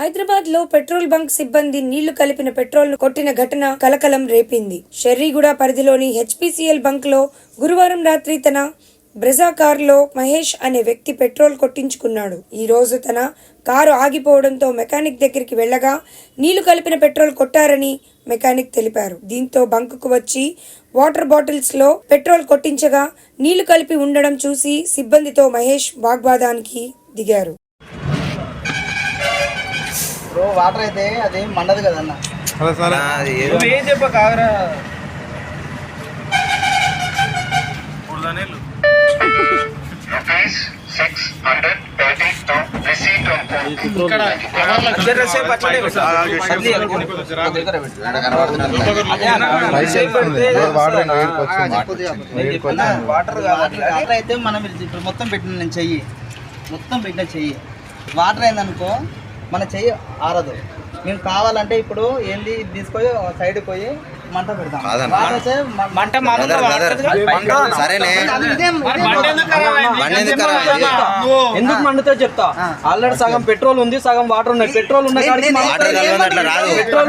హైదరాబాద్లో petrol bunk సిబ్బంది నీళ్ళు కలిపిన పెట్రోల్ను కొట్టిన ఘటన కలకలం రేపింది. షెర్రీగూడ పరిధిలోని హెచ్పిసిఎల్ బంక్లో గురువారం రాత్రి తన బ్రెజా కారులో మహేష్ అనే వ్యక్తి పెట్రోల్ కొట్టించుకున్నాడు. ఈ రోజు తన కారు ఆగిపోవడంతో మెకానిక్ దగ్గరికి వెళ్ళగా నీళ్ళు కలిపిన పెట్రోల్ కొట్టారని మెకానిక్ తెలిపారు. దీంతో బంకుకు వచ్చి వాటర్ బాటిల్స్లో పెట్రోల్ కొట్టించగా నీళ్ళు కలిపి ఉండడం చూసి సిబ్బందితో మహేష్ వాగ్వాదానికి దిగారు. బ్రో వాటర్ అయితే అది మండదు కదన్న. సరే నువ్వేం చెప్ప కాగరా వాటర్ వాటర్ అయితే మనం ఇప్పుడు మొత్తం పెట్టిన నేను చెయ్యి. మొత్తం పెట్టిన చెయ్యి. వాటర్ అయిందనుకో మన చెయ్యి ఆరదు. మేము కావాలంటే ఇప్పుడు ఏంది ఇది తీసుకొని సైడ్ పోయి మంట పెడతాం. మంట? సరేనే. ఎందుకు మండుతో చెప్తా? ఆల్రెడీ సగం పెట్రోల్ ఉంది సగం వాటర్ ఉన్నాయి. పెట్రోల్ ఉన్న పెట్రోల్